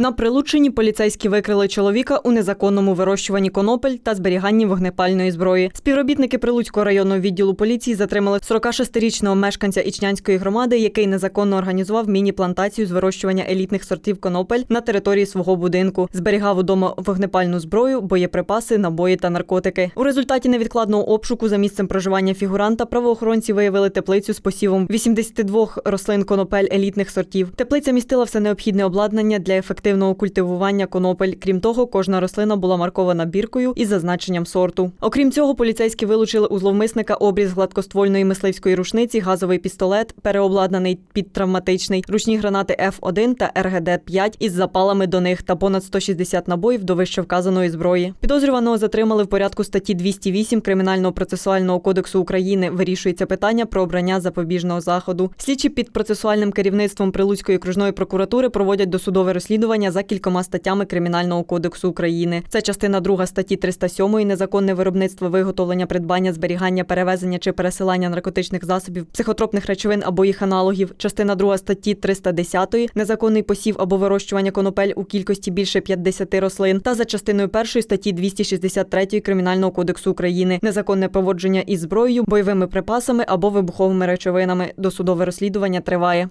На Прилуччині поліцейські викрили чоловіка у незаконному вирощуванні конопель та зберіганні вогнепальної зброї. Співробітники Прилуцького районного відділу поліції затримали 46-річного мешканця Ічнянської громади, який незаконно організував міні-плантацію з вирощування елітних сортів конопель на території свого будинку. Зберігав удома вогнепальну зброю, боєприпаси, набої та наркотики. У результаті невідкладного обшуку за місцем проживання фігуранта правоохоронці виявили теплицю з посівом 82 рослин конопель елітних сортів. Теплиця містила все необхідне обладнання для ефективного культивування конопель. Крім того, кожна рослина була маркована біркою із зазначенням сорту. Окрім цього, поліцейські вилучили у зловмисника обріз гладкоствольної мисливської рушниці, газовий пістолет, переобладнаний під травматичний, ручні гранати F1 та РГД-5 із запалами до них та понад 160 набоїв до вищевказаної зброї. Підозрюваного затримали в порядку статті 208 Кримінального процесуального кодексу України. Вирішується питання про обрання запобіжного заходу. Слідчі під процесуальним керівництвом Прилуцької окружної прокуратури проводять досудове розслідування за кількома статтями Кримінального кодексу України. Це частина 2 статті 307 незаконне виробництво, виготовлення, придбання, зберігання, перевезення чи пересилання наркотичних засобів, психотропних речовин або їх аналогів. Частина 2 статті 310 незаконний посів або вирощування конопель у кількості більше 50 рослин. Та за частиною 1 статті 263 Кримінального кодексу України незаконне поводження із зброєю, бойовими припасами або вибуховими речовинами. Досудове розслідування триває.